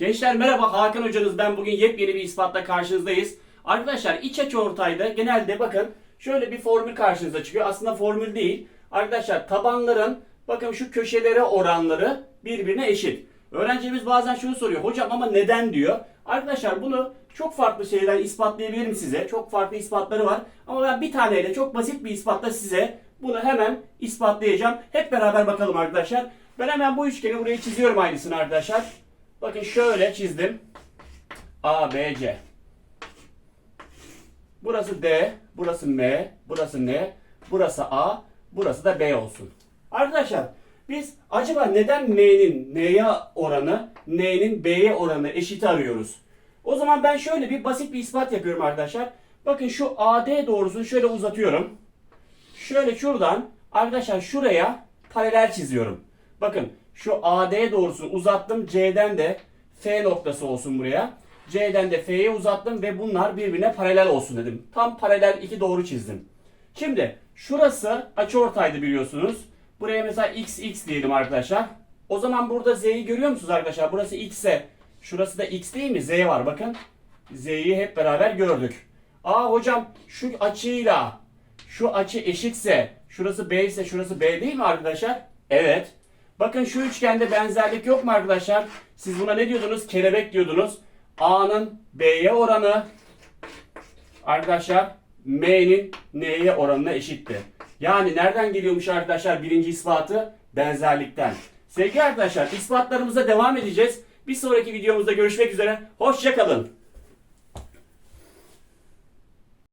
Gençler merhaba Hakan hocanız ben bugün yepyeni bir ispatla karşınızdayız. Arkadaşlar iç açı ortayda genelde bakın şöyle bir formül karşınıza çıkıyor. Aslında formül değil. Arkadaşlar tabanların bakın şu köşelere oranları birbirine eşit. Öğrencimiz bazen şunu soruyor. Hocam ama neden diyor. Arkadaşlar bunu çok farklı şeyler ispatlayabilirim size. Çok farklı ispatları var. Ama ben bir taneyle çok basit bir ispatla size bunu hemen ispatlayacağım. Hep beraber bakalım arkadaşlar. Ben hemen bu üçgeni buraya çiziyorum aynısını arkadaşlar. Bakın şöyle çizdim. A, B, C. Burası D, burası M, burası N, burası A, burası da B olsun. Arkadaşlar biz acaba neden M'nin N'ye oranı, N'nin B'ye oranı eşit arıyoruz? O zaman ben şöyle bir basit bir ispat yapıyorum arkadaşlar. Bakın şu AD doğrusunu şöyle uzatıyorum. Şöyle şuradan arkadaşlar şuraya paralel çiziyorum. Bakın şu AD doğrusunu uzattım. C'den de F noktası olsun buraya. C'den de F'ye uzattım ve bunlar birbirine paralel olsun dedim. Tam paralel iki doğru çizdim. Şimdi şurası açıortaydı biliyorsunuz. Buraya mesela x x diyelim arkadaşlar. O zaman burada z'yi görüyor musunuz arkadaşlar? Burası x ise şurası da x değil mi? z var bakın. z'yi hep beraber gördük. Aa hocam şu açıyla şu açı eşitse şurası b ise şurası b değil mi arkadaşlar? Evet. Bakın şu üçgende benzerlik yok mu arkadaşlar? Siz buna ne diyordunuz? Kelebek diyordunuz. A'nın B'ye oranı arkadaşlar M'nin N'ye oranına eşitti. Yani nereden geliyormuş arkadaşlar birinci ispatı? Benzerlikten. Sevgili arkadaşlar ispatlarımıza devam edeceğiz. Bir sonraki videomuzda görüşmek üzere. Hoşçakalın.